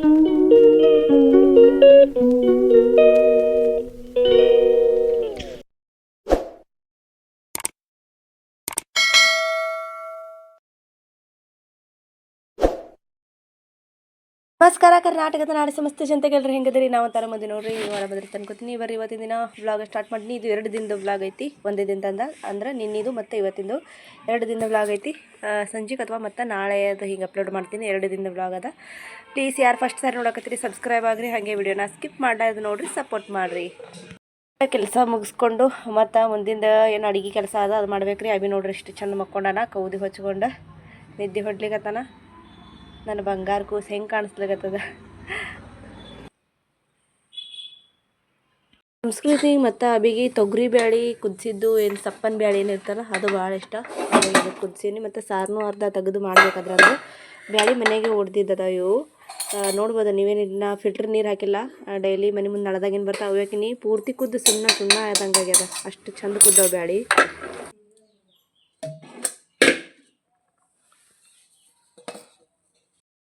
Thank you. ನಮಸ್ಕಾರ, ಕರ್ನಾಟಕದ ನಾಡ ಸಮಸ್ತ ಜನತೆಗೆಲ್ಲರೂ ಹೆಂಗದ್ರಿ? ನಾವು ತರ ಮಂದಿ ನೋಡ್ರಿ ಹೊರ ಬಂದ್ರೆ ತನ್ಕೋತೀನಿ ಬರ್ರಿ, ಇವತ್ತಿನ ದಿನ ವ್ಲಾಗ್ ಸ್ಟಾರ್ಟ್ ಮಾಡಿ ಇದು ಎರಡು ದಿನದ ವ್ಲಾಗ್ ಐತಿ. ಒಂದೇ ತಂದ ಅಂದ್ರೆ ನಿನ್ನಿದು ಮತ್ತು ಇವತ್ತಿಂದು ಎರಡು ದಿನದ ವ್ಲಾಗ್ ಐತಿ. ಸಂಜೆಗೆ ಅಥವಾ ಮತ್ತು ನಾಳೆ ಅದು ಹಿಂಗೆ ಅಪ್ಲೋಡ್ ಮಾಡ್ತೀನಿ. ಎರಡು ದಿನದ ವ್ಲಾಗ್ ಅದ. ಪ್ಲೀಸ್ ಯಾರು ಫಸ್ಟ್ ಸಾರಿ ನೋಡಕತ್ತೀರಿ ಸಬ್ಸ್ಕ್ರೈಬ್ ಆಗ್ರಿ. ಹಾಗೆ ವಿಡಿಯೋನ ಸ್ಕಿಪ್ ಮಾಡೋದು ನೋಡ್ರಿ ಸಪೋರ್ಟ್ ಮಾಡಿರಿ. ಕೆಲಸ ಮುಗಿಸ್ಕೊಂಡು ಮತ್ತು ಮುಂದಿಂದ ಏನು ಅಡುಗೆ ಕೆಲಸ ಅದ, ಅದು ಮಾಡ್ಬೇಕ್ರಿ. ಅಭಿ ನೋಡ್ರಿ, ಇಷ್ಟು ಚಂದ ಮಕ್ಕೊಂಡಾನ, ಕೌದಿ ಹೊಚ್ಕೊಂಡು ನಿದ್ದೆ ಹೊಡ್ಲಿಕತ್ತಾನ. ನನ್ನ ಬಂಗಾರ ಕೂಸು ಹೆಂಗೆ ಕಾಣಿಸ್ಲಾಗತ್ತದ ಸಂಸ್ಕೃತಿ ಮತ್ತು ಅಬಿಗೆ ತೊಗರಿ ಬ್ಯಾಳಿ ಕುದಿಸಿದ್ದು ಏನು ಸಪ್ಪನ ಬ್ಯಾಳಿ ಏನು ಇರ್ತಲ್ಲ ಅದು ಭಾಳ ಇಷ್ಟ. ಅದು ಕುದಿಸೀನಿ ಮತ್ತು ಸಾರನೂ ಅರ್ಧ ತೆಗೆದು ಮಾಡ್ಬೇಕಾದ್ರೆ ಬ್ಯಾಳಿ ಮನೆಗೆ ಹೊಡೆದಿದ್ದದ ಇವು ನೋಡ್ಬೋದು ನೀವೇನು ಇದನ್ನ ಫಿಲ್ಟರ್ ನೀರು ಹಾಕಿಲ್ಲ? ಡೈಲಿ ಮನೆ ಮುಂದೆ ನಳದಾಗೇನು ಬರ್ತಾವೆ? ನೀ ಪೂರ್ತಿ ಕುದ್ದು ಸುಣ್ಣ ಸುಣ್ಣ ಆದಂಗೆ ಆಗ್ಯದ. ಅಷ್ಟು ಚಂದ ಕುದ್ದವು ಬ್ಯಾಳಿ ಬಾಯ ನೀರಾಕಿ ಊರಾಗ ಒಂದು ಚಾ ಸೋಸ್ಕೊಂಡು ಬಂದ ನೀನು ಹೊರಗೆ ತಗೋಬೇಕು ಅವು ತೊಗರಿ ಹಸಿರು ಮಾಡಿ ಇಟ್ಟಿದ್ದೇನು ಅವು ಒಣ ಕೊಡ್ಬಾರ್ದು ಅವು ಹಸಿರು ಮಾಡಿ ಇರೋದು ಇವು ಬೇರೆನೇ ಹೊಡ್ಯೋದು ಅವು ಬೇರೆನೇ ಹೊಡ್ಯೋದು ನೋಡೋಣ ನಾನು ಬೀಳ್ತಾವ ಇದು ಸೊಟ್ಟಿನೇ ಉಸ್ದಂಗೆ ಕಾಣಿಸೋದಾಗ ಹೊಡೆದು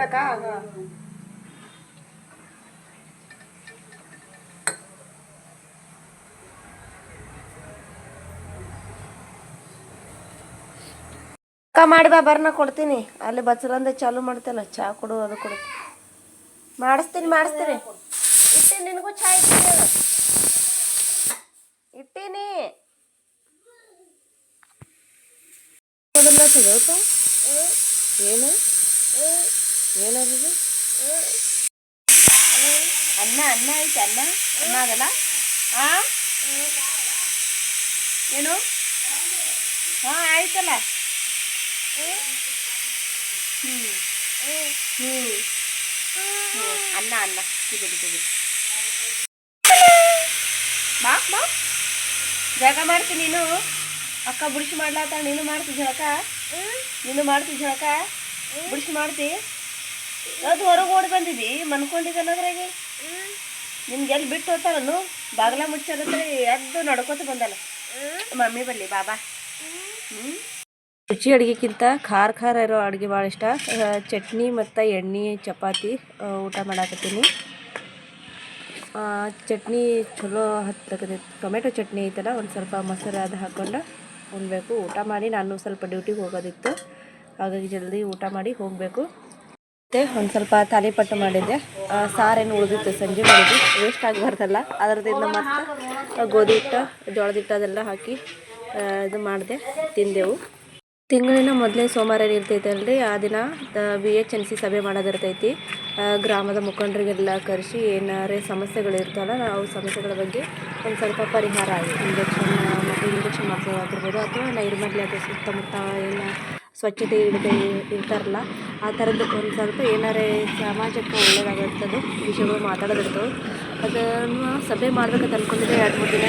ನೀನು ಬಿಡ್ಬೇಕಾ ಅಕ್ಕ ಮಾಡಿ ಬಾ ಬರ್ನ ಕೊಡ್ತೀನಿ ಅಲ್ಲಿ ಬಚ್ಚಲಂದ ಚಾಲು ಮಾಡ್ತೇನೆ ಚಾ ಕೊಡು ಅದು ಕೊಡ್ತೀನಿ ಮಾಡಿಸ್ತೀನಿ ಮಾಡಿಸ್ತೀನಿ ಇಟ್ಟೀನಿ ನಿನಗೂ ಚಾ ಇಟ್ಟೀನಿ ಇಟ್ಟೀನಿ ಮೊದಲತ್ತದಪ್ಪ ಏನು ಏನದು ಅನ್ನ ಅನ್ನ ಐತೆ, ಅನ್ನ? ಅನ್ನ ಅದಲ್ಲ ಆ? ಏನು? ಹಾಂ, ಆಯ್ತಲ್ಲ. ಹ್ಞೂ ಹ್ಞೂ ಹ್ಞೂ ಅನ್ನ ಅನ್ನ. ತಿಗುದು ತಿಗುದು ಬಾ ಬಾ. ಜಾಗ ಮಾಡ್ತೀನಿ ನೀನು? ಅಕ್ಕ ಬುಡಿಸಿ ಮಾಡ್ಲಾತ ನೀನು ಮಾಡ್ತಿ ಜಳಕ? ನೀನು ಮಾಡ್ತಿ ಜಳಕ? ಬುಡಿಸಿ ಮಾಡ್ತಿ? ಅದು ಹೊರಗೆ ಓಡಿ ಬಂದಿದ್ದಿ? ಮನ್ಕೊಂಡಿದ್ದೆ ಅನ್ನೋದ್ರಾಗೆ ನಿಮ್ಗೆ ಎಲ್ಲಿ ಬಿಟ್ಟು ಹೋಗ್ತಾರನು ಬಾಗ್ಲ ಮುಚ್ಚರತ್ರಿ ಎದ್ದು ನಡ್ಕೋತ ಬಂದಲ್ಲ. ಮಮ್ಮಿ ಬಲ್ಲಿ ಬಾಬಾ ಹ್ಞೂ ರುಚಿ ಅಡುಗೆಕ್ಕಿಂತ ಖಾರ ಖಾರ ಇರೋ ಅಡುಗೆ ಭಾಳ ಇಷ್ಟ. ಚಟ್ನಿ ಮತ್ತು ಎಣ್ಣೆ, ಚಪಾತಿ ಊಟ ಮಾಡಾಕತ್ತೀನಿ. ಚಟ್ನಿ ಚಲೋ ಹತ್ತಕತ್ತೈತಿ ಟೊಮೆಟೊ ಚಟ್ನಿ ಐತಲ್ಲ, ಒಂದು ಸ್ವಲ್ಪ ಮೊಸರು ಅದು ಹಾಕ್ಕೊಂಡು ಉಣ್ಬೇಕು. ಊಟ ಮಾಡಿ ನಾನು ಸ್ವಲ್ಪ ಡ್ಯೂಟಿಗೆ ಹೋಗೋದಿತ್ತು. ಹಾಗಾಗಿ ಜಲ್ದಿ ಊಟ ಮಾಡಿ ಹೋಗಬೇಕು. ಮತ್ತು ಒಂದು ಸ್ವಲ್ಪ ತಾಲಿಪಟ್ಟು ಮಾಡಿದ್ದೆ. ಸಾರೇನು ಉಳಿದಿತ್ತು, ಸಂಜೆ ಮಾಡಿದ್ದು ವೇಸ್ಟ್ ಆಗಬಾರ್ದಲ್ಲ. ಅದರದಿಂದ ಮತ್ತು ಗೋಧಿ ಹಿಟ್ಟು, ಜೋಳದ ಹಿಟ್ಟು ಅದೆಲ್ಲ ಹಾಕಿ ಇದು ಮಾಡಿದೆ, ತಿಂದೆವು. ತಿಂಗಳಿನ ಮೊದಲೇ ಸೋಮವಾರ ಏನು ಇರ್ತೈತೆ ಅಲ್ರಿ ಆ ದಿನ ಬಿ ಎಚ್ ಎನ್ ಸಿ ಸಭೆ ಮಾಡೋದಿರ್ತೈತಿ. ಗ್ರಾಮದ ಮುಖಂಡರಿಗೆಲ್ಲ ಕರೆಸಿ ಏನಾರೇ ಸಮಸ್ಯೆಗಳು ನಾವು ಸಮಸ್ಯೆಗಳ ಬಗ್ಗೆ ಒಂದು ಸ್ವಲ್ಪ ಪರಿಹಾರ ಇಂಜೆಕ್ಷನ್ ಮತ್ತು ಇಂಜೆಕ್ಷನ್ ಮಾಡಿಸೋದಾಗಿರ್ಬೋದು, ಅಥವಾ ನೈರ್ಮಲ್ಯ ಅದು ಸುತ್ತಮುತ್ತ ಏನು ಸ್ವಚ್ಛತೆ ಇಡದೆ ಇರ್ತಾರಲ್ಲ ಆ ಥರದ್ದು ಒಂದು ಸ್ವಲ್ಪ ಏನಾರೇ ಸಮಾಜಕ್ಕೆ ಒಳ್ಳೆಯದಾಗಿರ್ತದೆ ವಿಷಯಗಳು ಮಾತಾಡೋದಿರ್ತವೆ. ಅದನ್ನು ಸಭೆ ಮಾಡ್ಬೇಕಂತ ಅಂದ್ಕೊಂಡಿದ್ದೆ ಎರಡು ಮೂರು ದಿನ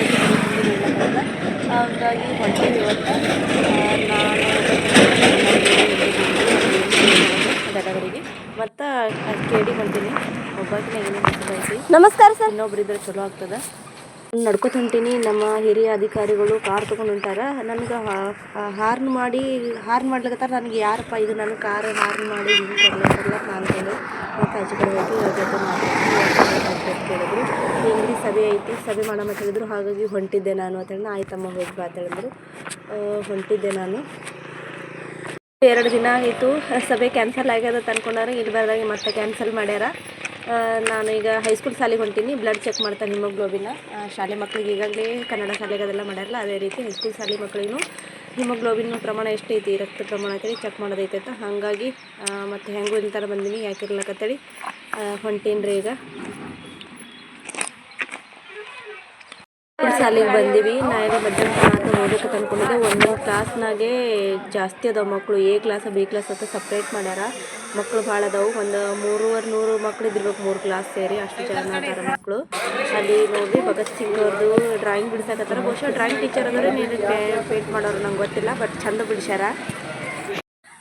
ಹಾಗಾಗಿ ಹೊಂಟೀವಿ ಇವತ್ತು ಮತ್ತೆ ಮತ್ತು ಕೇಳಿ ಹೊಂಟೀನಿ ಒಬ್ಬಾಕಿನ ಏನೇನು ನಮಸ್ಕಾರ ಸರ್. ಇನ್ನೊಬ್ರು ಇದ್ರೆ ಚಲೋ ಆಗ್ತದೆ. ನಡ್ಕೊತ ಹೊಂಟೀನಿ. ನಮ್ಮ ಹಿರಿಯ ಅಧಿಕಾರಿಗಳು ಕಾರ್ ತಗೊಂಡು ಹೊಂಟಾರ. ನನಗೆ ಹಾರ್ನ್ ಮಾಡಿ, ಹಾರ್ನ್ ಮಾಡ್ಲಿಕತ್ತಾರ. ನನಗೆ ಯಾರಪ್ಪ ಇದು ನನ್ನ ಕಾರ್ ಹಾರ್ನ್ ಮಾಡಿ ಹಿಂಗೆ ನಾನು ಕೇಳಿ ಮತ್ತು ಕೇಳಿದ್ರು ಹಿಂಗೆ ಸಭೆ ಐತಿ. ಸಭೆ ಮಾಡೋ ಹೇಳಿದ್ರು ಹಾಗಾಗಿ ಹೊಂಟಿದ್ದೆ ನಾನು ಅಂತ ಹೇಳಿ ಆಯ್ತಮ್ಮ, ಹೋಗಿ ಬಾ ಹೇಳಿದ್ರು. ಹೊಂಟಿದ್ದೆ ನಾನು. ಎರಡು ದಿನ ಆಯಿತು. ಸಭೆ ಕ್ಯಾನ್ಸಲ್ ಆಗ್ಯದ ಅಂತ ಇಲ್ಲಿ ಬರ್ದಾಗ ಮತ್ತೆ ಕ್ಯಾನ್ಸಲ್ ಮಾಡ್ಯಾರ. ನಾನು ಈಗ ಹೈಸ್ಕೂಲ್ ಶಾಲೆಗೆ ಹೊಂಟೀನಿ. ಬ್ಲಡ್ ಚೆಕ್ ಮಾಡ್ತಾರೆ ಹಿಮೋಗ್ಲೋಬಿನ ಶಾಲೆ ಮಕ್ಳಿಗೆ ಈಗಾಗಲೇ ಕನ್ನಡ ಶಾಲೆಗೆ ಅದೆಲ್ಲ ಮಾಡ್ಯಾರಲ್ಲ, ಅದೇ ರೀತಿ ಹೈಸ್ಕೂಲ್ ಶಾಲೆ ಮಕ್ಕಳಿಗೂ ಹಿಮೋಗ್ಲೋಬಿನ್ ಪ್ರಮಾಣ ಎಷ್ಟೈತಿ ರಕ್ತ ಪ್ರಮಾಣ ಅಂತೇಳಿ ಚೆಕ್ ಮಾಡೋದೈತೆ ಅಂತ. ಹಾಗಾಗಿ ಮತ್ತು ಹೆಂಗೂ ಇಲ್ಲಿ ಥರ ಬಂದೀನಿ, ಯಾಕೆ ಹೊಂಟೀನಿ ರೀ ಈಗ. ಶಾಲೆಗೆ ಬಂದೀವಿ. ನಾ ಎಲ್ಲ ಮಧ್ಯಾಹ್ನ ಮಾತ್ರ ಓದಕ್ಕೆ ಅನ್ಕೊಂಡಿದ್ದೆ. ಒಂದೊಂದು ಕ್ಲಾಸ್ನಾಗೆ ಜಾಸ್ತಿ ಅದಾವೆ ಮಕ್ಕಳು ಎ ಕ್ಲಾಸ್, ಬಿ ಕ್ಲಾಸ್ ಅಂತ ಸಪ್ರೇಟ್ ಮಾಡ್ಯಾರ. ಮಕ್ಕಳು ಭಾಳ ಅದಾವು. ಒಂದು ಮೂರುವರೆ, ನೂರು ಮಕ್ಳು ಇದ್ದಿರ್ಬೇಕು ಮೂರು ಕ್ಲಾಸ್ ಸೇರಿ. ಅಷ್ಟು ಜನ ಅದಾರ ಮಕ್ಕಳು ಅಲ್ಲಿ ನೋಡಿ ಭಗತ್ ಸಿಂಗ್ ಅವ್ರದ್ದು ಡ್ರಾಯಿಂಗ್ ಬಿಡ್ಸಕತ್ತಾರ. ಬಹುಶಃ ಡ್ರಾಯಿಂಗ್ ಟೀಚರ್ ಅಂದ್ರೆ ನೀನು ಪೇಂಟ್ ಮಾಡೋರು ನಂಗೆ ಗೊತ್ತಿಲ್ಲ ಬಟ್ ಚಂದ ಬಿಡಿಸ್ಯಾರ.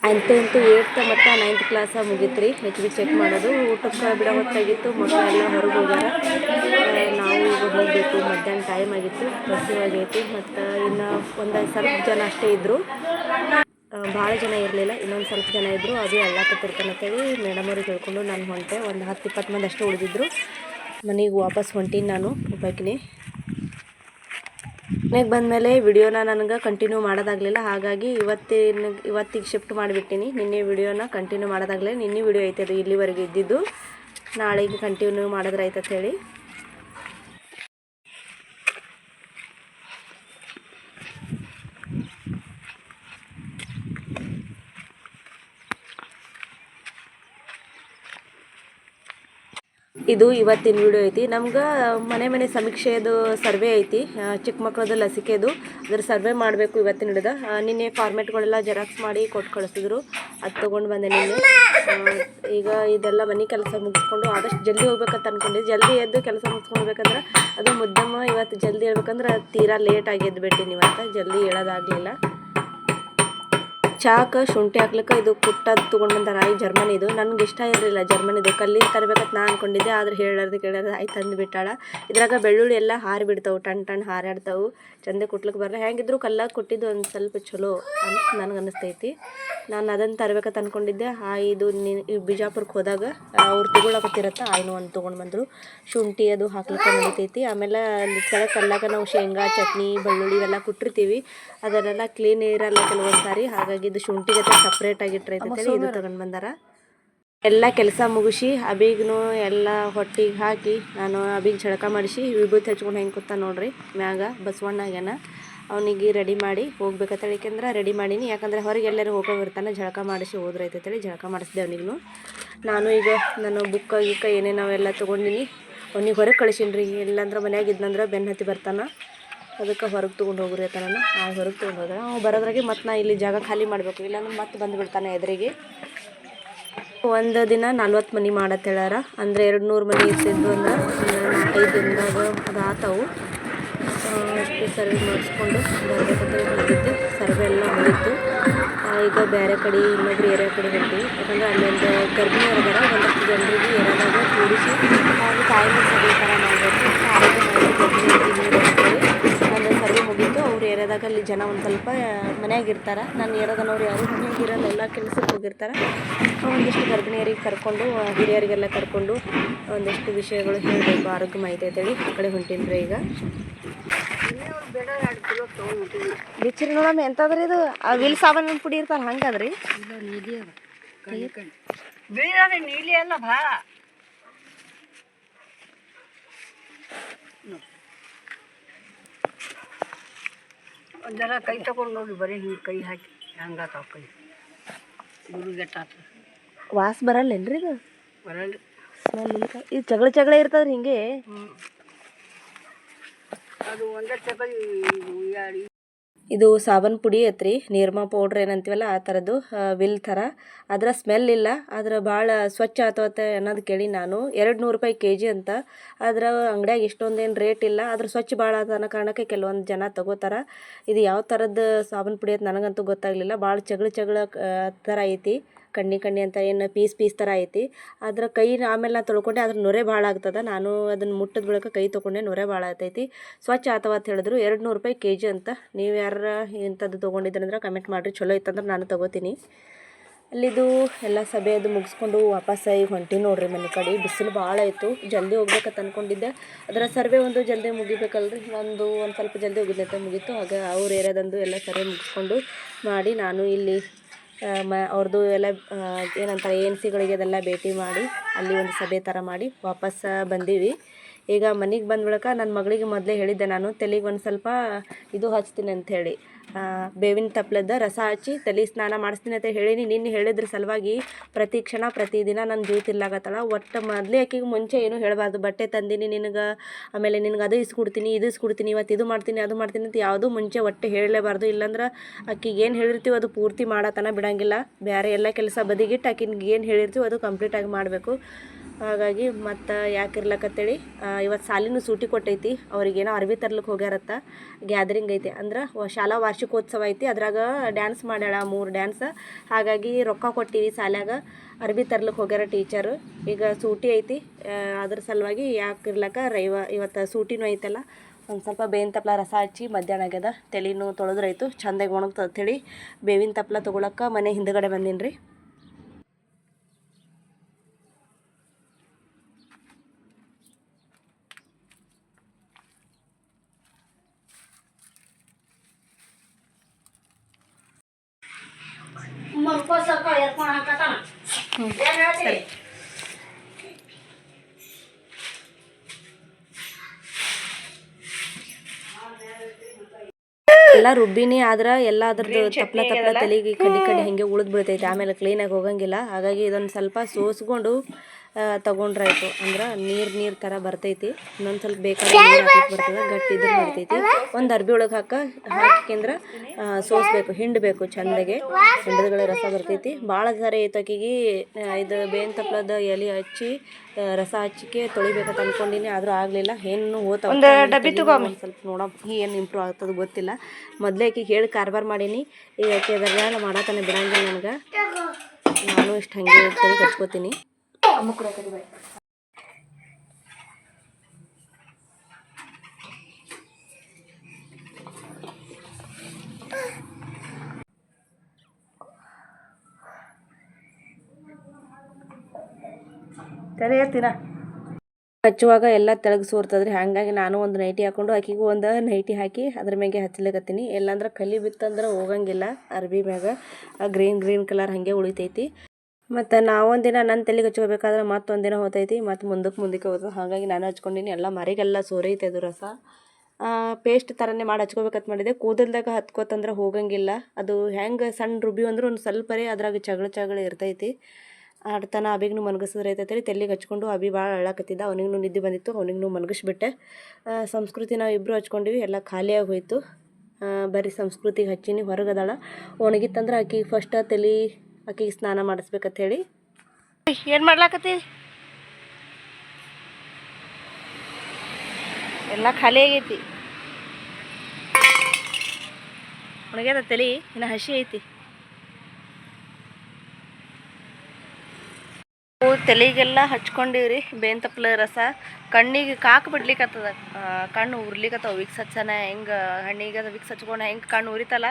ಅಂತೂ ಅಂತೂ ಏಟ್ತ ಮತ್ತು ನೈನ್ತ್ ಕ್ಲಾಸ ಮುಗೀತು ರೀ ಚೆಕ್ ಮಾಡೋದು. ಊಟಕ್ಕೆ ಬಿಡೋ ಹೊತ್ತಾಗಿತ್ತು. ಮಕ್ಕಳೆಲ್ಲ ಹೊರಗೆ ಹೋಗ್ಯಾರ. ಹೋಗಬೇಕು, ಮಧ್ಯಾಹ್ನ ಟೈಮ್ ಆಗಿತ್ತು ಬಸ್ಸು ಆಗೈತಿ ಮತ್ತು ಇನ್ನು ಒಂದು ಸ್ವಲ್ಪ ಜನ ಅಷ್ಟೇ ಇದ್ದರು ಭಾಳ ಜನ ಇರಲಿಲ್ಲ, ಇನ್ನೊಂದು ಸ್ವಲ್ಪ ಜನ ಇದ್ದರು ಅದು ಹೇಳಿ ಮೇಡಮ್ ಅವ್ರಿಗೆ ಹೇಳ್ಕೊಂಡು ನಾನು ಹೊಂಟೆ. ಒಂದು ಹತ್ತು ಇಪ್ಪತ್ತು ಮಂದಿ ಅಷ್ಟೇ ಉಳಿದಿದ್ರು. ಮನೆಗೆ ವಾಪಸ್ ಹೊಂಟೀನಿ ನಾನು ಒಬ್ಬಾಕಿನೇ. ಮನೆಗೆ ಬಂದಮೇಲೆ ವಿಡಿಯೋನ ನನಗೆ ಕಂಟಿನ್ಯೂ ಮಾಡೋದಾಗಲಿಲ್ಲ. ಹಾಗಾಗಿ ಇವತ್ತಿನ, ಇವತ್ತಿಗೆ ಶಿಫ್ಟ್ ಮಾಡಿಬಿಟ್ಟಿನಿ. ನಿನ್ನೆ ವಿಡಿಯೋನ ಕಂಟಿನ್ಯೂ ಮಾಡೋದಾಗಲಿಲ್ಲ ನಿನ್ನೆ ವಿಡಿಯೋ ಐತೆ ಅದು ಇಲ್ಲಿವರೆಗೆ ಇದ್ದಿದ್ದು. ನಾಳೆಗೆ ಕಂಟಿನ್ಯೂ ಮಾಡಿದ್ರೆ ಆಯ್ತಂತ ಹೇಳಿ ಇದು ಇವತ್ತಿನ ವಿಡಿಯೋ ಐತಿ. ನಮ್ಗೆ ಮನೆ ಮನೆ ಸಮೀಕ್ಷೆದು ಸರ್ವೆ ಐತಿ. ಚಿಕ್ಕ ಮಕ್ಕಳದು ಲಸಿಕೆದು. ಅದ್ರ ಸರ್ವೆ ಮಾಡಬೇಕು ಇವತ್ತಿನ ಹಿಡಿದ. ನಿನ್ನೆ ಫಾರ್ಮೆಟ್ಗಳೆಲ್ಲ ಜೆರಾಕ್ಸ್ ಮಾಡಿ ಕೊಟ್ಟು ಕಳಿಸಿದ್ರು. ಅದು ತೊಗೊಂಡು ಬಂದೆ ನಿನ್ನೆ. ಈಗ ಇದೆಲ್ಲ ಮನೆ ಕೆಲಸ ಮುಗಿಸ್ಕೊಂಡು ಆದಷ್ಟು ಜಲ್ದಿ ಹೋಗ್ಬೇಕಂತ ಅನ್ಕೊಂಡೆ ಜಲ್ದಿ ಎದ್ದು ಕೆಲಸ ಮುಗಿಸ್ಕೊಳ್ಬೇಕಂದ್ರೆ ಅದು ಮುದ್ದಮ್ಮ ಇವತ್ತು ಜಲ್ದಿ ಹೇಳ್ಬೇಕಂದ್ರೆ ತೀರಾ ಲೇಟ್ ಆಗಿ ಎದ್ಬಿಟ್ಟಿನಿ ಇವತ್ತು. ಜಲ್ದಿ ಹೇಳೋದಾಗಲಿಲ್ಲ. ಚಾಕ ಶುಂಠಿ ಹಾಕ್ಲಿಕ್ಕೆ ಇದು ಪುಟ್ಟದ್ದು ತೊಗೊಂಡು ಬಂದಾರ ಈ ಜರ್ಮನಿದು ನನಗೆ ಇಷ್ಟ ಇರಲಿಲ್ಲ ಜರ್ಮನಿದು ಕಲ್ಲಿ ತರಬೇಕಂತ ನಾ ಅನ್ಕೊಂಡಿದ್ದೆ, ಆದ್ರೆ ಹೇಳಾರ್ದು ಕೇಳಾರ್ದು ಆಯ್ತು ತಂದು ಬಿಟ್ಟಾಳ. ಇದ್ರಾಗ ಬೆಳ್ಳುಳ್ಳಿ ಎಲ್ಲ ಹಾರಿ ಬಿಡ್ತಾವೆ, ಟಣ್ ಟಣ್ ಹಾರಾಡ್ತಾವೆ. ಚಂದ ಕುಟ್ಲಿಕ್ಕೆ ಬರಲ್ಲ ಹೆಂಗಿದ್ರು ಕಲ್ಲಾಗ ಕೊಟ್ಟಿದ್ದು ಒಂದು ಸ್ವಲ್ಪ ಚಲೋ ಅಂತ ನನಗೆ ಅನ್ನಿಸ್ತೈತಿ ನಾನು ಅದನ್ನು ತರಬೇಕಂತ ಅನ್ಕೊಂಡಿದ್ದೆ. ಆ ಇದು ನಿ ಈ ಬಿಜಾಪುರಕ್ಕೆ ಹೋದಾಗ ಅವ್ರು ತೊಗೊಳಕತ್ತಿರತ್ತ ಆಯ್ನು ಒಂದು ತೊಗೊಂಡು ಬಂದರು ಶುಂಠಿ ಅದು ಹಾಕ್ಲಿಕ್ಕೆ ನಡಿತೈತಿ. ಆಮೇಲೆ ಕೆಳಗೆ ಕಲ್ಲಾಗ ನಾವು ಶೇಂಗಾ, ಚಟ್ನಿ, ಬೆಳ್ಳುಳ್ಳಿ ಇವೆಲ್ಲ ಕುಟ್ಟಿರ್ತೀವಿ. ಅದನ್ನೆಲ್ಲ ಕ್ಲೀನ್ ಇರಲ್ಲ ಕೆಲವೊಂದು ಸಾರಿ. ಹಾಗಾಗಿ ಇದು ಶುಂಠಿ ಜೊತೆ ಸಪ್ರೇಟ್ ಆಗಿ ಇದು ತಗೊಂಡು ಬಂದಾರ. ಎಲ್ಲ ಕೆಲಸ ಮುಗಿಸಿ ಅಬಿಗ್ನು ಎಲ್ಲ ಹೊಟ್ಟಿಗೆ ಹಾಕಿ ನಾನು ಅಬಿಗೆ ಜಳಕ ಮಾಡಿಸಿ ವಿಭೂತಿ ಹಚ್ಕೊಂಡು ಹೆಂಗೆ ಕೂತ ನೋಡ್ರಿ ಮ್ಯಾಗ ಬಸವಣ್ಣಾಗ್ಯಾನ ಅವನಿಗೆ ರೆಡಿ ಮಾಡಿ ಹೋಗ್ಬೇಕಂತೇಳಿ ಯಾಕೆಂದ್ರೆ ರೆಡಿ ಮಾಡೀನಿ. ಯಾಕಂದ್ರೆ ಹೊರಗೆ ಎಲ್ಲರೂ ಹೋಗೋಗಿರ್ತಾನೆ ಜಳಕ ಮಾಡಿಸಿ ಹೋದ್ರೈತೇಳಿ ಜಳಕ ಮಾಡಿಸ್ದೆ ಅವನಿಗೂ ನಾನು ಈಗ ನಾನು ಬುಕ್ಕ ಗಿಕ್ಕ ಏನೇನು ಅವೆಲ್ಲ ತೊಗೊಂಡಿನಿ. ಅವ್ನಿಗೆ ಹೊರಗೆ ಕಳಿಸೀನಿ ರೀ ಇಲ್ಲಾಂದ್ರೆ ಮನ್ಯಾಗ ಇದ್ನಂದ್ರೆ ಬೆನ್ನು ಹತ್ತಿ ಬರ್ತಾನೆ. ಅದಕ್ಕೆ ಹೊರಗೆ ತೊಗೊಂಡು ಹೋಗ್ರಿ ತಾನ ಆ ಹೊರಗೆ ತೊಗೊಂಡು ಹೋದ್ರೆ ಅವ್ನು ಬರೋದ್ರಾಗೆ ಮತ್ತೆ ನಾ ಇಲ್ಲಿ ಜಾಗ ಖಾಲಿ ಮಾಡಬೇಕು. ಇಲ್ಲಾಂದ್ರೆ ಮತ್ತೆ ಬಂದುಬಿಡ್ತಾನೆ ಎದುರಿಗೆ. ಒಂದು ದಿನ ನಲ್ವತ್ತು ಮನೆ ಮಾಡತ್ತೆ ಹೇಳಾರ ಅಂದರೆ ಎರಡು ನೂರು ಮನೆ ಇರ್ತಿದ್ವು ಅಂದ್ರೆ ಐದು ದಿನದಾಗ ಅದು ಆತವು. ಸರ್ವೆ ಮಾಡಿಸ್ಕೊಂಡು ಬರ್ಬೇಕಂತ ಸರ್ವೆ ಎಲ್ಲ ಮುಗಿತು. ಈಗ ಬೇರೆ ಕಡೆ ಇನ್ನೊಬ್ರು ಏರಿಯಾ ಕಡೆ ಹೋಗಿ ಯಾಕಂದ್ರೆ ಅಲ್ಲೊಂದು ಗರ್ಭಿಣಿ ಅದಾರ ಒಂದಷ್ಟು ಜನರಿಗೆ ಏರಿಯಾದಾಗ ಕೂಡಿಸಿ ಅವ್ರಿಗೆ ತಾಯಿ ಸರ್ವೆ ಥರ ಮಾಡಬೇಕು. ಮಾಡಿ ಗರ್ಭಿಣಿ ಅಂತೇಳಿ ಒಂದು ಸರ್ವೆ ಮುಗೀತು ಅವ್ರ ಏರಿಯಾದಾಗ ಅಲ್ಲಿ ಜನ ಒಂದು ಸ್ವಲ್ಪ ಮನ್ಯಾಗ ಇರ್ತಾರೆ ನನ್ನ ಏರಿಯಾದನವ್ರು ಯಾರು ಮನ್ಯಾಗ ಇರಲ್ಲ, ಎಲ್ಲ ಕೆಲಸಕ್ಕೆ ಹೋಗಿರ್ತಾರೆ. ಒಂದಿಷ್ಟು ಗರ್ಭಿಣಿಯರಿಗೆ ಕರ್ಕೊಂಡು ಹಿರಿಯರಿಗೆಲ್ಲ ಕರ್ಕೊಂಡು ಒಂದಿಷ್ಟು ವಿಷಯಗಳು ಹೇಳಬೇಕು, ಆರೋಗ್ಯ ಮಾಹಿತಿ ಅಂತೇಳಿ. ಆ ಕಡೆ ಹೊಂಟೀನಿ ಈಗ. ಬಿಚ್ಚಿರಿ ನೋಡಮ್ಮ, ಎಂತಾದ್ರೆ ಇದು ವಿಲ್ ಸಾಬನ್ ಪುಡಿ ಇರ್ತಾರ, ಹಂಗದ್ರಿ? ನೀಲಿ ಅಲ್ಲ ಭಾಳ. ಒಂದರ ಕೈ ತಗೊಂಡು ಹೋಗಿ ಬರೀ ಹಿಂಗೆ ಕೈ ಹಾಕಿ ಹಂಗಾತಾವ ಕೈ ಗುರುಗೆಟ್ಟಾತ ವಾಸ ಬರಲ್ಲೇನ್ರಿ ಇದು? ಬರಲ್ಲ. ಸ್ಮೆಲ್ ಇಲ್ಲ. ಇದು ಜಗಳ ಜಗಳ ಇರ್ತದ್ರಿ ಹಿಂಗೆ? ಅದು ಒಂದೇ ಚಗಳಿ ಎರಡು ಇದು ಸಾಬನ್ ಪುಡಿ ಐತ್ರಿ, ನಿರ್ಮಾ ಪೌಡ್ರ್ ಏನಂತೀವಲ್ಲ ಆ ಥರದ್ದು ವಿಲ್ ಥರ. ಅದರ ಸ್ಮೆಲ್ ಇಲ್ಲ, ಆದ್ರೆ ಭಾಳ ಸ್ವಚ್ಛ ಆತೋತೆ ಅನ್ನೋದು ಕೇಳಿ ನಾನು. ಎರಡು ನೂರು ರೂಪಾಯಿ ಕೆ ಜಿ ಅಂತ. ಅದರ ಅಂಗಡಿಯಾಗ ಇಷ್ಟೊಂದೇನು ರೇಟ್ ಇಲ್ಲ, ಆದ್ರೆ ಸ್ವಚ್ಛ ಭಾಳ ಅನ್ನೋ ಕಾರಣಕ್ಕೆ ಕೆಲವೊಂದು ಜನ ತಗೋತಾರ. ಇದು ಯಾವ ಥರದ್ದು ಸಾಬನ್ ಪುಡಿ ಅಂತ ನನಗಂತೂ ಗೊತ್ತಾಗಲಿಲ್ಲ. ಭಾಳ ಚಗಳ ಚಗಳ ಥರ ಐತಿ. ಕಣ್ಣಿ ಕಣ್ಣಿ ಅಂತ ಏನು ಪೀಸ್ ಪೀಸ್ ಥರ ಐತಿ. ಅದರ ಕೈ ಆಮೇಲೆ ನಾನು ತೊಳ್ಕೊಂಡೆ, ಅದ್ರ ನೊರೆ ಭಾಳ ಆಗ್ತದೆ. ನಾನು ಅದನ್ನು ಮುಟ್ಟದ ಬಳಿಕ ಕೈ ತೊಗೊಂಡೆ ನೊರೆ ಭಾಳ ಆಗ್ತೈತಿ ಸ್ವಚ್ಛ ಆತವ ಅಂತ ಹೇಳಿದ್ರು. ಎರಡು ನೂರು ರೂಪಾಯಿ ಕೆ ಜಿ ಅಂತ. ನೀವು ಯಾರ ಇಂಥದ್ದು ತೊಗೊಂಡಿದ್ದೀರಂದ್ರೆ ಕಮೆಂಟ್ ಮಾಡಿರಿ. ಚಲೋ ಇತ್ತಂದ್ರೆ ನಾನು ತೊಗೋತೀನಿ. ಅಲ್ಲಿದು ಎಲ್ಲ ಸಭೆ ಅದು ಮುಗಿಸ್ಕೊಂಡು ವಾಪಸ್ ಆಗಿ ಹೊಂಟಿ ನೋಡ್ರಿ ಮನೆ ಕಡೆ. ಬಿಸಿಲು ಭಾಳ ಆಯಿತು. ಜಲ್ದಿ ಹೋಗ್ಬೇಕಂತ ಅಂದ್ಕೊಂಡಿದ್ದೆ ಅದರ ಸರ್ವೆ ಒಂದು ಜಲ್ದಿ ಮುಗಿಬೇಕಲ್ರಿ. ಒಂದು ಒಂದು ಸ್ವಲ್ಪ ಜಲ್ದಿ ಹೋಗಿದ್ದಂತೆ ಮುಗೀತು. ಹಾಗೆ ಅವ್ರ ಏರಿಯಾದಂದು ಎಲ್ಲ ಸರ್ವೆ ಮುಗಿಸ್ಕೊಂಡು ಮಾಡಿ ನಾನು ಇಲ್ಲಿ ಮ ಅವ್ರದ್ದು ಎಲ್ಲ ಏನಂತಾರೆ, ಎ ಎನ್ ಸಿಗಳಿಗೆ ಅದೆಲ್ಲ ಭೇಟಿ ಮಾಡಿ, ಅಲ್ಲಿ ಒಂದು ಸಭೆ ಥರ ಮಾಡಿ ವಾಪಸ್ ಬಂದೀವಿ. ಈಗ ಮನೆಗೆ ಬಂದ ಬಳಿಕ ನನ್ನ ಮಗಳಿಗೆ ಮೊದಲೇ ಹೇಳಿದ್ದೆ, ನಾನು ತಲೆಗೆ ಒಂದು ಸ್ವಲ್ಪ ಇದು ಹಚ್ತೀನಿ ಅಂತ ಹೇಳಿ. ಬೇವಿನ ತಪ್ಲದ ರಸ ಹಚ್ಚಿ ತಲೆ ಸ್ನಾನ ಮಾಡಿಸ್ತೀನಿ ಅಂತ ಹೇಳೀನಿ. ನಿನ್ನೆ ಹೇಳಿದ್ರ ಸಲುವಾಗಿ ಪ್ರತಿ ಕ್ಷಣ ಪ್ರತಿದಿನ ನನ್ನ ಜೀವ ತಿರ್ಲಾಗತ್ತಳ ಒಟ್ಟು ಮೊದಲೇ ಆಕಿಗೆ ಮುಂಚೆ ಏನು ಹೇಳಬಾರ್ದು. ಬಟ್ಟೆ ತಂದೀನಿ ನಿನಗೆ, ಆಮೇಲೆ ನಿನಗೆ ಅದು ಇಸ್ಕೊಡ್ತೀನಿ, ಇದು ಇಸ್ಕೊಡ್ತೀನಿ ಇವತ್ತು ಇದು ಮಾಡ್ತೀನಿ, ಅದು ಮಾಡ್ತೀನಿ ಅಂತ ಯಾವುದೂ ಮುಂಚೆ ಒಟ್ಟು ಹೇಳಲೇಬಾರ್ದು. ಇಲ್ಲಾಂದ್ರೆ ಆಕಿಗೆ ಏನು ಹೇಳಿರ್ತೀವಿ ಅದು ಪೂರ್ತಿ ಮಾಡತನ ಬಿಡಂಗಿಲ್ಲ. ಬೇರೆ ಎಲ್ಲ ಕೆಲಸ ಬದಿಗಿಟ್ಟು ಆಕಿಗೆ ಏನು ಹೇಳಿರ್ತೀವಿ ಅದು ಕಂಪ್ಲೀಟಾಗಿ ಮಾಡಬೇಕು. ಹಾಗಾಗಿ ಮತ್ತು ಯಾಕೆ ಇರ್ಲಕತ್ತೇಳಿ ಇವತ್ತು ಸಾಲಿನೂ ಸೂಟಿ ಕೊಟ್ಟೈತಿ, ಅವ್ರಿಗೇನೋ ಅರ್ವಿ ತರ್ಲಿಕ್ಕೆ ಹೋಗ್ಯಾರತ್ತ, ಗ್ಯಾದರಿಂಗ್ ಐತಿ. ಅಂದ್ರೆ ಶಾಲಾ ವಾರ್ಷಿಕೋತ್ಸವ ಐತಿ, ಅದ್ರಾಗ ಡ್ಯಾನ್ಸ್ ಮಾಡ್ಯಾಳ ಮೂರು ಡ್ಯಾನ್ಸ್ ಹಾಗಾಗಿ ರೊಕ್ಕ ಕೊಟ್ಟಿವಿ ಶಾಲ್ಯಾಗ ಅರ್ವಿ ತರ್ಲಿಕ್ಕೆ ಹೋಗ್ಯಾರ ಟೀಚರು ಈಗ ಸೂಟಿ ಐತಿ ಅದ್ರ ಸಲುವಾಗಿ ಯಾಕೆ ಇರ್ಲಕ್ಕ ರೈವ, ಇವತ್ತು ಸೂಟಿನೂ ಐತಲ್ಲ, ಒಂದು ಸ್ವಲ್ಪ ಬೇವಿನ ತಪ್ಪಲ ರಸ ಹಚ್ಚಿ ಮಧ್ಯಾಹ್ನ ಆಗ್ಯದ ತಲೆನೂ ತೊಳೆದ್ರಾಯ್ತು ಚಂದಾಗಿ ಒಣಗ್ತದೆ ಅಂತೇಳಿ ಬೇವಿನ ತಪ್ಪಲ ತೊಗೊಳಕ್ಕೆ ಮನೆ ಹಿಂದುಗಡೆ ಬಂದೀನಿ ರೀ ಸ್ವಲ್ಪ ಎತ್ಕೊಂಡು ಹಾಕತಾನ ಏನ್ ಹೇಳ್ತೀರಿ? ಎಲ್ಲ ರುಬ್ಬಿನಿ ಆದ್ರ ಎಲ್ಲ ಅದ್ರದ್ದು ತಪ್ಲ ತಪ್ಲ ತಲೆಗೆ ಕಡಿ ಕಡಿ ಹಂಗೆ ಉಳಿದು ಬಿಡ್ತೈತೆ. ಆಮೇಲೆ ಕ್ಲೀನಾಗಿ ಹೋಗಂಗಿಲ್ಲ. ಹಾಗಾಗಿ ಇದೊಂದು ಸ್ವಲ್ಪ ಸೋಸ್ಕೊಂಡು ತಗೊಂಡ್ರಾಯ್ತು ಅಂದ್ರೆ ನೀರು ನೀರು ಥರ ಬರ್ತೈತಿ. ಇನ್ನೊಂದು ಸ್ವಲ್ಪ ಬೇಕಾದ್ರೆ ನೀರು ಹಾಕಕ್ಕೆ ಬರ್ತದೆ ಗಟ್ಟಿ ಇದ್ರೆ ಬರ್ತೈತಿ. ಒಂದು ಅರ್ಬಿ ಒಳಗೆ ಹಾಕ ಹಾಕಿಂದ್ರೆ ಸೋಸ್ಬೇಕು ಹಿಂಡಬೇಕು ಚಂದಗೆ. ಹಿಂಡದಗಳ ರಸ ಬರ್ತೈತಿ. ಭಾಳ ಸರಿ ಐತಕಿಗಿ ಇದು ಬೇನ್ ತಪ್ಪಲದ ಎಲೆ ಹಚ್ಚಿ ರಸ ಹಚ್ಚಿಕೆ ತೊಳಿಬೇಕಂತ ಅನ್ಕೊಂಡಿನಿ. ಆದ್ರೂ ಆಗಲಿಲ್ಲ. ಏನು ಡಬ್ಬಿ ತಗೊಂಡು ಸ್ವಲ್ಪ ನೋಡ ಏನು ಇಂಪ್ರೂವ್ ಆಗ್ತದ ಗೊತ್ತಿಲ್ಲ. ಮೊದಲೇ ಆಕಿಗೆ ಹೇಳಿ ಕಾರ್ಬಾರ್ ಮಾಡೀನಿ. ಈಗ ಆಕೆ ಅದ್ರಾಗ ಮಾಡತಾನೆ ಬಿಡಂಗಿಲ್ಲ ನನಗೆ. ನಾನು ಇಷ್ಟು ಹಂಗೆ ತಲೆ ಕಡಿಮೆ ಸರಿ ಹಚ್ಚುವಾಗ ಎಲ್ಲ ತೆಳಗ್ ಸೋರ್ತದ್ರಿ ಹಾಗಾಗಿ ನಾನು ಒಂದು ನೈಟಿ ಹಾಕೊಂಡು ಆಕಿಗೂ ಒಂದು ನೈಟಿ ಹಾಕಿ ಅದ್ರ ಮ್ಯಾಗೆ ಹಚ್ಚಲಿಕತ್ತೀನಿ ಇಲ್ಲಾಂದ್ರೆ ಕಲಿ ಬಿತ್ತಂದ್ರೆ ಹೋಗಂಗಿಲ್ಲ. ಅರ್ಬಿ ಮ್ಯಾಗ ಗ್ರೀನ್ ಗ್ರೀನ್ ಕಲರ್ ಹಾಗೆ ಉಳಿತೈತಿ. ಮತ್ತು ನಾವೊಂದಿನ ನನ್ನ ತಲೆಗೆ ಹಚ್ಕೋಬೇಕಾದ್ರೆ ಮತ್ತೊಂದಿನ ಹೋತೈತಿ, ಮತ್ತು ಮುಂದಕ್ಕೆ ಮುಂದಕ್ಕೆ ಹೋಗ್ತದೆ ಹಾಗಾಗಿ ನಾನು ಹಚ್ಕೊಂಡಿನಿ, ಎಲ್ಲ ಮರಿಗೆಲ್ಲ ಸೋರೈತೆ ಅದು ರಸ. ಪೇಸ್ಟ್ ಥರನೇ ಮಾಡಿ ಹಚ್ಕೋಬೇಕಂತ ಮಾಡಿದೆ. ಕೂದಲ್ದಾಗ ಹತ್ಕೋತಂದ್ರೆ ಹೋಗಂಗಿಲ್ಲ. ಅದು ಹೆಂಗೆ ಸಣ್ಣ ರುಬ್ಬಿ ಅಂದ್ರೆ ಒಂದು ಸ್ವಲ್ಪರೇ ಅದ್ರಾಗ ಚಗಳ ಚಗಳ ಇರ್ತೈತಿ. ಆಡ್ತಾನ ಅಬಿಗೂ ಮನಗಸಿದ್ರೆ ಐತೈತಿ ತೆಲಿಗೆ ಹಚ್ಕೊಂಡು ಅಭಿ ಭಾಳ ಅಳಕತ್ತಿದ್ದ. ಅವನಿಗೂ ನಿದ್ದೆ ಬಂದಿತ್ತು ಅವನಿಗೂ ಮನಗಿಸ್ಬಿಟ್ಟೆ. ಸಂಸ್ಕೃತಿ ನಾವು ಇಬ್ಬರು ಹಚ್ಕೊಂಡಿವಿ, ಎಲ್ಲ ಖಾಲಿಯಾಗಿ ಹೋಯ್ತು. ಬರೀ ಸಂಸ್ಕೃತಿಗೆ ಹಚ್ಚೀನಿ ಹೊರಗದಾಳ ಒಣಗಿತ್ತಂದ್ರೆ ಆಕಿಗೆ ಫಸ್ಟ್ ತಲೆ ಆಕಿಗೆ ಸ್ನಾನ ಮಾಡಿಸ್ಬೇಕಂತ ಹೇಳಿ ಏನು ಮಾಡ್ಲಾಕತ್ತಿ? ಎಲ್ಲ ಖಾಲಿ ಆಗೈತಿ. ಒಣಗ್ಯದ ತಲೆ, ಇನ್ನು ಹಸಿ ಐತಿ. ತಲೆಗೆಲ್ಲ ಹಚ್ಕೊಂಡಿವ್ರಿ, ಬೇವಿನ ತಪ್ಪಲ ರಸ. ಕಣ್ಣಿಗೆ ಕಾಕು ಬಿಡ್ಲಿಕ್ಕತ್ತದ ಕಣ್ಣು ಉರ್ಲಿಕ್ಕತ್ತವ ವಿಕ್ಸ್ ಹಚ್ಚನ ಹೆಂಗೆ ಹಣ್ಣಿಗೆ ವಿಕ್ಸ್ ಹಚ್ಕೊಂಡು ಹೆಂಗೆ ಕಣ್ಣು ಉರಿತಲ್ಲ,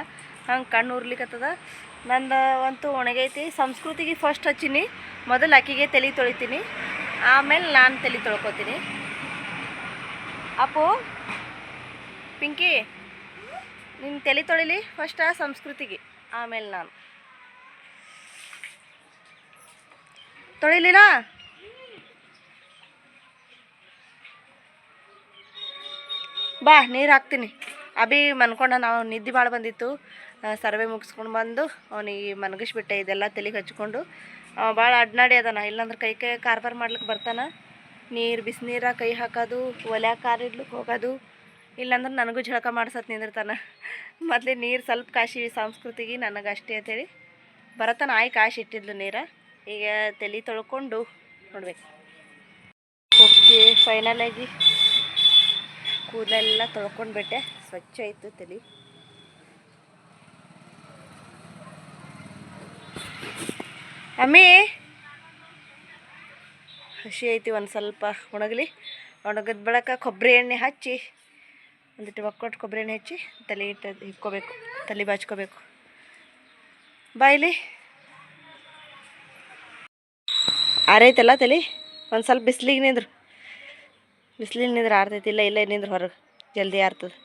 ಹಂಗೆ ಕಣ್ಣು ಉರ್ಲಿಕ್ಕತ್ತದ ನಂದು ಅಂತೂ ಒಣಗೈತಿ. ಸಂಸ್ಕೃತಿಗೆ ಫಸ್ಟ್ ಹಚ್ಚೀನಿ. ಮೊದಲು ಅಕ್ಕಿಗೆ ತಲೆ ತೊಳಿತೀನಿ. ಆಮೇಲೆ ನಾನು ತಲೆ ತೊಳ್ಕೊತೀನಿ. ಅಪ್ಪು, ಪಿಂಕಿ ನಿನ್ನ ತಲೆ ತೊಳಿಲಿ ಫಸ್ಟ್ ಸಂಸ್ಕೃತಿಗೆ. ಆಮೇಲೆ ನಾನು. ತೊಳಿಲಿಲ್ಲ ಬಾ, ನೀರು ಹಾಕ್ತೀನಿ. ಅಭಿ ಮನ್ಕೊಂಡ ನಾವು ನಿದ್ದೆ ಭಾಳ ಬಂದಿತ್ತು. ಸರ್ವೆ ಮುಗಿಸ್ಕೊಂಡು ಬಂದು ಅವನಿಗೆ ಮನಗಿಸ್ಬಿಟ್ಟೆ ಇದೆಲ್ಲ ತಲೆಗೆ ಹಚ್ಕೊಂಡು. ಅವ ಭಾಳ ಅಡ್ನಾಡಿ ಅದಾನ, ಇಲ್ಲಾಂದ್ರೆ ಕೈ ಕೈ ಕಾರ್ಬಾರ್ ಮಾಡ್ಲಿಕ್ಕೆ ಬರ್ತಾನ. ನೀರು ಬಿಸಿನೀರ, ಕೈ ಹಾಕೋದು ಒಲೆ ಕಾರ್ ಇಡ್ಲಿಕ್ಕೆ ಹೋಗೋದು. ಇಲ್ಲಾಂದ್ರೆ ನನಗೂ ಝಳಕ ಮಾಡ್ಸತ್ ನಿಂದಿರ್ತಾನೆ. ಮೊದಲೇ ನೀರು ಸ್ವಲ್ಪ ಕಾಶಿ ಸಂಸ್ಕೃತಿಗೆ ನನಗೆ ಅಷ್ಟೇ ಅಂತೇಳಿ. ಬರತನ ಆಯ್ ಕಾಶಿ ಇಟ್ಟಿದ್ಲು ನೀರ. ಈಗ ತಲೆ ತೊಳ್ಕೊಂಡು ನೋಡ್ಬೇಕು. ಓಕೆ ಫೈನಲ್ ಆಗಿ ಕೂದಲೆಲ್ಲ ತೊಳ್ಕೊಂಡ್ಬಿಟ್ಟೆ. ಸ್ವಚ್ಛ ಆಯಿತು ತಲೆ. ಅಮ್ಮಿ? ಹಸಿ ಐತಿ ಒಂದು ಸ್ವಲ್ಪ ಒಣಗಲಿ. ಒಣಗಿದ ಬಳಕ ಕೊಬ್ಬರಿ ಎಣ್ಣೆ ಹಚ್ಚಿ, ಒಂದಿಟ್ಟು ಒಕ್ಕೊಟ್ಟು ಕೊಬ್ಬರಿ ಎಣ್ಣೆ ಹಚ್ಚಿ ತಲೆ ಇಟ್ಟು ಇಕ್ಕೋಬೇಕು ತಲೆ ಬಾಚ್ಕೋಬೇಕು. ಬಾಯ್ಲಿ ಆರೈತಲ್ಲ ತಲೆ? ಒಂದು ಸ್ವಲ್ಪ ಬಿಸಿಲಿಗೆ ನಿಂದ್ರು. ಬಿಸಿಲಿಗೆ ನಿಂದ್ರೆ ಆರ್ತೈತಿ, ಇಲ್ಲ ಇಲ್ಲ, ನಿಂದ್ರೆ ಹೊರಗೆ. ಜಲ್ದಿ ಆರ್ತದೆ.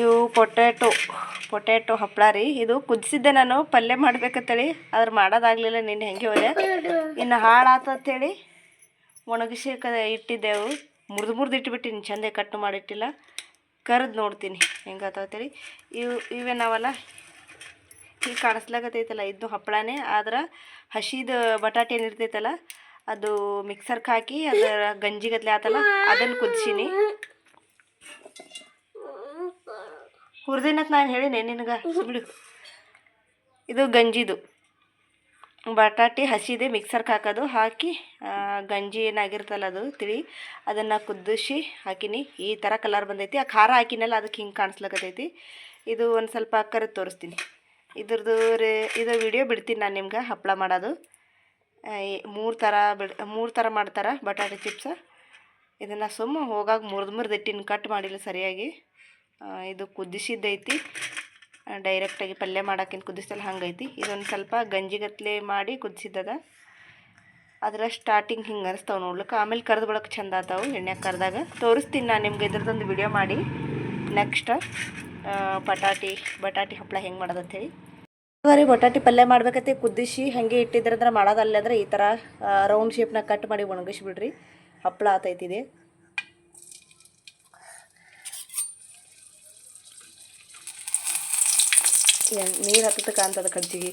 ಇವು ಪೊಟ್ಯಾಟೊ ಪೊಟ್ಯಾಟೊ ಹಪ್ಪಳ ರೀ. ಇದು ಕುದಿಸಿದ್ದೆ ನಾನು, ಪಲ್ಯ ಮಾಡ್ಬೇಕಂತೇಳಿ. ಆದ್ರೆ ಮಾಡೋದಾಗ್ಲಿಲ್ಲ, ನಿನ್ನೆ ಹೆಂಗೆ ಹೋದೆ. ಇನ್ನು ಹಾಳಾತಂತೇಳಿ ಒಣಗಿಸಿ ಇಟ್ಟಿದ್ದೆವು ಮುರಿದು ಮುರಿದು ಇಟ್ಬಿಟ್ಟಿನಿ, ಚಂದ ಕಟ್ ಮಾಡಿಟ್ಟಿಲ್ಲ. ಕರೆದು ನೋಡ್ತೀನಿ ಹೆಂಗಾತಂತೇಳಿ ಇವು, ಇವೇ ನಾವಲ್ಲ ಹೀಗೆ ಕಾಣಿಸ್ಲಾಗತ್ತೈತಲ್ಲ ಇದು ಹಪ್ಪಳನೇ ಆದ್ರೆ ಹಸಿದು ಬಟಾಟೆ ಏನಿರ್ತೈತಲ್ಲ, ಅದು ಮಿಕ್ಸರ್ಗೆ ಹಾಕಿ, ಅದರ ಗಂಜಿಗತ್ಲೆ ಆತಲ್ಲ, ಅದನ್ನು ಕುದಿಸೀನಿ. ಹುರಿದಿನಕ್ಕೆ ನಾನು ಹೇಳಿನಿ, ನಿನಗೆ. ಇದು ಗಂಜಿದು. ಬಟಾಟೆ ಹಸಿದೆ ಮಿಕ್ಸರ್ಗೆ ಹಾಕೋದು. ಹಾಕಿ ಗಂಜಿ ಏನಾಗಿರ್ತಲ್ಲ ಅದು, ತಿಳಿ. ಅದನ್ನು ಕುದಿಸಿ ಹಾಕಿನಿ. ಈ ಥರ ಕಲರ್ ಬಂದೈತಿ. ಆ ಖಾರ ಹಾಕಿನಲ್ಲ, ಅದಕ್ಕೆ ಹಿಂಗೆ ಕಾಣಿಸ್ಲಕತ್ತೈತಿ. ಇದು ಒಂದು ಸ್ವಲ್ಪ ಕರೆದು ತೋರಿಸ್ತೀನಿ. ಇದ್ರದ್ದು ರೇ, ಇದು ವಿಡಿಯೋ ಬಿಡ್ತೀನಿ ನಾನು ನಿಮ್ಗೆ ಹಪ್ಪಳ ಮಾಡೋದು. ಮೂರು ಥರ ಬಿಡ್, ಮೂರು ಥರ ಮಾಡ್ತಾರೆ ಬಟಾಟೆ ಚಿಪ್ಸ ಇದನ್ನು ಸುಮ್ಮ ಹೋಗಾಗ ಮುರಿದು ಮುರಿದಿಟ್ಟಿನ ಕಟ್ ಮಾಡಿಲ್ಲ ಸರಿಯಾಗಿ. ಇದು ಕುದಿಸಿದ್ದೈತಿ. ಡೈರೆಕ್ಟಾಗಿ ಪಲ್ಯ ಮಾಡೋಕ್ಕಿಂತ ಕುದಿಸ್ತಲ್ಲ ಹಂಗೈತಿ. ಇದೊಂದು ಸ್ವಲ್ಪ ಗಂಜಿಗತ್ಲೆ ಮಾಡಿ ಕುದಿಸಿದ್ದದ. ಅದರ ಸ್ಟಾರ್ಟಿಂಗ್ ಹಿಂಗೆ ಅನಿಸ್ತಾವೆ ನೋಡ್ಲಿಕ್ಕೆ ಆಮೇಲೆ ಕರೆದು ಬಿಡೋಕೆ ಚಂದ ಆತಾವು ಎಣ್ಣೆ ಕರೆದಾಗ. ತೋರಿಸ್ತೀನಿ ನಾನು ನಿಮ್ಗೆ ಇದ್ರದ್ದೊಂದು ವಿಡಿಯೋ ಮಾಡಿ. ನೆಕ್ಸ್ಟ್ ಬಟಾಟಿ ಬಟಾಟಿ ಹಪ್ಪಳ ಹೆಂಗೆ ಮಾಡೋದಂತೇಳಿ ಬರೀ ಬಟಾಟಿ ಪಲ್ಯ ಮಾಡ್ಬೇಕತ್ತೆ ಕುದಿಸಿ ಹಾಗೆ ಇಟ್ಟಿದ್ರಂದ್ರೆ ಮಾಡೋದಲ್ಲ ಅಂದ್ರೆ ಈ ಥರ ರೌಂಡ್ ಶೇಪ್ನಾಗ ಕಟ್ ಮಾಡಿ ಒಣಗಿಸ್ಬಿಡ್ರಿ. ಹಪ್ಪಳ ಆತೈತಿದೆ. ನೀರು ಹತ್ತದ ಕಾಣ್ತದ ಕಜ್ಜಿಗೆ.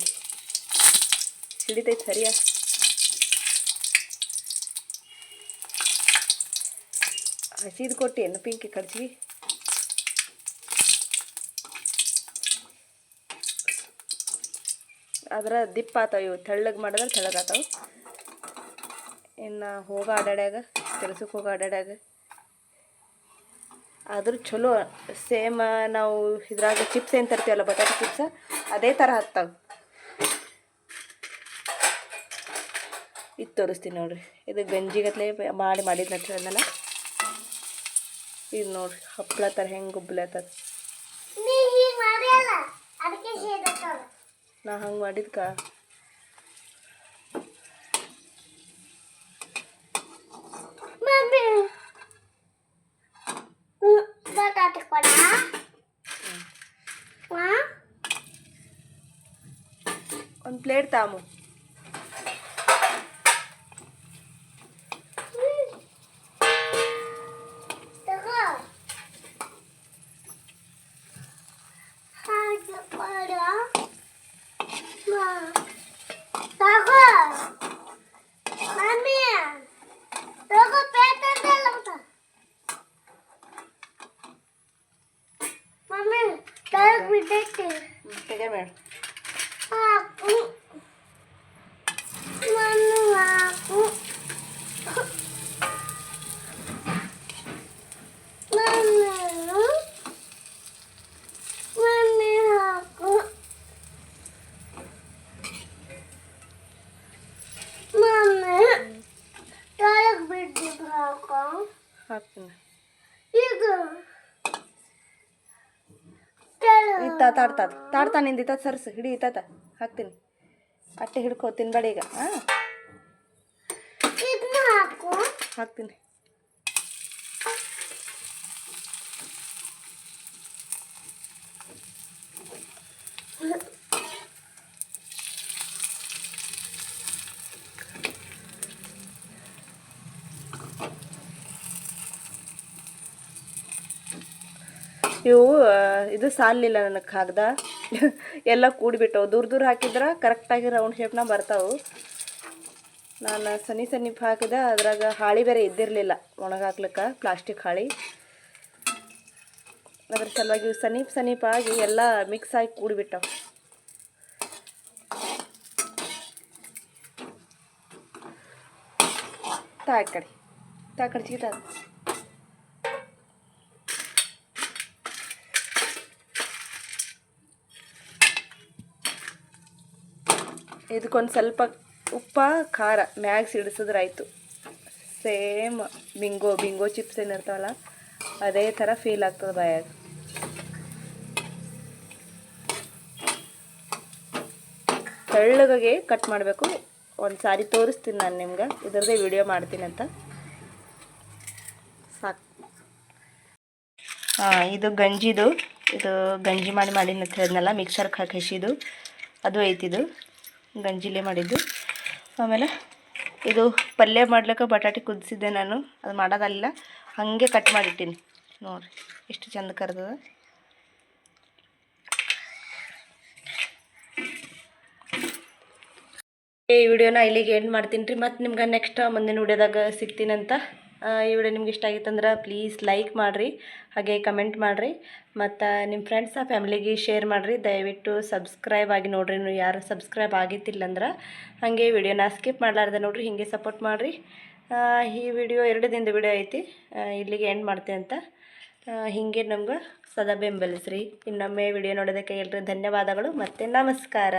ಹಿಡಿತೈತೆ ಸರಿಯಾ? ಹಸಿದು ಕೊಟ್ಟು ಏನು ಪಿಂಕಿ ಕಡ್ಜಿಗೆ ಅದರ ದಿಪ್ಪ ಆತಾವ ಇವು, ತೆಳ್ಳಗೆ ಮಾಡಿದ್ರೆ ತೆಳ್ಳಗಾತವು. ಇನ್ನು ಹೋಗ ಅಡ್ಯಾಡ್ಯಾಗ ಕೆಲಸಕ್ಕೆ ಹೋಗಿ ಅಡ್ಯಾಡ್ಯಾಗ ಆದ್ರೂ ಚಲೋ ಸೇಮ್ ನಾವು ಇದ್ರಾಗ ಚಿಪ್ಸ್ ಏನು ತರ್ತೀವಲ್ಲ ಬಟಾಟೆ ಚಿಪ್ಸ್ ಅದೇ ಥರ ಹತ್ತಾವ. ಇದು ತೋರಿಸ್ತೀನಿ ನೋಡ್ರಿ. ಇದು ಗಂಜಿಗತ್ಲೆ ಮಾಡಿ ಮಾಡಿದ್ದು ಅದನ್ನೆಲ್ಲ ಇದು ನೋಡ್ರಿ ಹಪ್ಪಳ ಥರ ಹೆಂಗೆ ಗುಬ್ಬಲತ್ತದ ನಾ ಹಂಗೆ ಮಾಡಿದ್ಕ? ಬಟಾಟೆ ಕೊಡ ಒಂದು ಪ್ಲೇಟ್ ತಾಮು ತಗೋ ಹಾಗೆ ಕೊಡ ತಗೋ ಮಮ್ಮಿ ತಗೋ ಪೇಟ ಮಮ್ಮಿ ತಗೋ ಬಿಟ್ಟೈತಿ ತೆಗೆ ಮೇಡ್ ಹಾಕು ಮಣ್ಣು ಹಾಕು ಮಣ್ಣು ಮಣ್ಣು ಹಾಕು ಮಮ್ಮಿ ಕೆಳಗೆ ಬಿದ್ದು ಹಾಕು ಹಾಕ್ತೀನಿ ಈಗ ಕೆಳಗೆ ಇತ್ತ ತಾಡ್ತಾದ ತಾಡ್ತಾ ನಿಂದ ಇತ್ತ ಸರ್ಸು. ಹಿಡಿ ಇತ್ತ ಹಾಕ್ತೀನಿ. ಅಟ್ಟೆ ಹಿಡ್ಕೋ ತಿನ್ಬೇಡ ಈಗ. ಹಾಂ ಹಾಕ್ತೀನಿ. ಇವು ಇದು ಸಾಲಿಲ್ಲ ನನಗೆ ಕಾಗದ. ಎಲ್ಲ ಕೂಡಿಬಿಟ್ಟವು. ದೂರ ದೂರ ಹಾಕಿದ್ರೆ ಕರೆಕ್ಟಾಗಿ ರೌಂಡ್ ಶೇಪ್ನಾಗ ಬರ್ತಾವೆ. ನಾನು ಸನಿ ಸನಿಪ್ ಹಾಕಿದೆ, ಅದ್ರಾಗ ಹಾಳಿ ಬೇರೆ ಇದ್ದಿರಲಿಲ್ಲ ಒಣಗಾಕ್ಲಿಕ್ಕೆ ಪ್ಲಾಸ್ಟಿಕ್ ಹಾಳಿ. ಅದ್ರ ಸಲುವಾಗಿ ಸನೀಪ್ ಸನೀಪ್ ಆಗಿ ಎಲ್ಲ ಮಿಕ್ಸ್ ಆಗಿ ಕೂಡಿಬಿಟ್ಟವು. ತಾಕಡಿ ಆ ಕಡೆ ತಾ ಕಡೆ ಚೀಟ ಇದಕ್ಕೊಂದು ಸ್ವಲ್ಪ ಉಪ್ಪ, ಖಾರ, ಮ್ಯಾಗ ಸಿಡಿಸಿದ್ರೆ ಆಯಿತು. ಸೇಮ್ ಬಿಂಗೋ ಬಿಂಗೋ ಚಿಪ್ಸ್ ಏನಿರ್ತಾವಲ್ಲ ಅದೇ ಥರ ಫೀಲ್ ಆಗ್ತದೆ ಬಾಯಾಗ. ತೆಳ್ಳಗೆ ಕಟ್ ಮಾಡಬೇಕು. ಒಂದು ಸಾರಿ ತೋರಿಸ್ತೀನಿ ನಾನು ನಿಮ್ಗೆ. ಇದರದೇ ವಿಡಿಯೋ ಮಾಡ್ತೀನಿ ಅಂತ. ಸಾಕು. ಹಾಂ ಇದು ಗಂಜಿದು. ಇದು ಗಂಜಿ ಮಾಡಿ ಮಾಡಿನ ಅಂತ ಹೇಳಿದ್ನಲ್ಲ ಮಿಕ್ಸರ್ಗೆ ಹಾಕಿ ಹಸಿದು ಅದು ಐತಿದು ಗಂಜಿಲೇ ಮಾಡಿದ್ದು. ಆಮೇಲೆ ಇದು ಪಲ್ಯ ಮಾಡ್ಲಿಕ್ಕೆ ಬಟಾಟೆ ಕುದಿಸಿದ್ದೆ ನಾನು. ಅದು ಮಾಡೋದಲ್ಲ, ಹಾಗೆ ಕಟ್ ಮಾಡಿಟ್ಟೀನಿ. ನೋಡಿರಿ, ಎಷ್ಟು ಚಂದ ಕರೆದದ. ಈ ವಿಡಿಯೋನ ಇಲ್ಲಿಗೆ ಎಂಡ್ ಮಾಡ್ತೀನಿ ರೀ. ಮತ್ತು ನಿಮ್ಗೆ ನೆಕ್ಸ್ಟ್ ಮುಂದಿನ ವಿಡಿಯೋದಾಗ ಸಿಗ್ತೀನಂತ ಈ ವಿಡಿಯೋ ನಿಮ್ಗೆ ಇಷ್ಟ ಆಗಿತ್ತಂದ್ರೆ ಪ್ಲೀಸ್ ಲೈಕ್ ಮಾಡಿರಿ, ಹಾಗೆ ಕಮೆಂಟ್ ಮಾಡಿರಿ, ಮತ್ತು ನಿಮ್ಮ ಫ್ರೆಂಡ್ಸ್ ಆ ಫ್ಯಾಮಿಲಿಗೆ ಶೇರ್ ಮಾಡಿರಿ, ದಯವಿಟ್ಟು ಸಬ್ಸ್ಕ್ರೈಬ್ ಆಗಿ ನೋಡಿರಿ ನೀವು ಯಾರು ಸಬ್ಸ್ಕ್ರೈಬ್ ಆಗಿತ್ತಿಲ್ಲ ಅಂದ್ರೆ ಹಾಗೆ ವಿಡಿಯೋನ ಸ್ಕಿಪ್ ಮಾಡಲಾರ್ದೆ ನೋಡಿರಿ, ಹೀಗೆ ಸಪೋರ್ಟ್ ಮಾಡಿರಿ. ಈ ವಿಡಿಯೋ ಎರಡು ದಿನದ ವಿಡಿಯೋ ಐತಿ ಇಲ್ಲಿಗೆ ಎಂಡ್ ಮಾಡ್ತೆ ಅಂತ. ಹೀಗೆ ನಮ್ಗೆ ಸದಾ ಬೆಂಬಲಿಸ್ರಿ. ಇನ್ನೊಮ್ಮೆ ವಿಡಿಯೋ ನೋಡೋದಕ್ಕೆ ಎಲ್ಲರೂ ಧನ್ಯವಾದಗಳು, ಮತ್ತು ನಮಸ್ಕಾರ.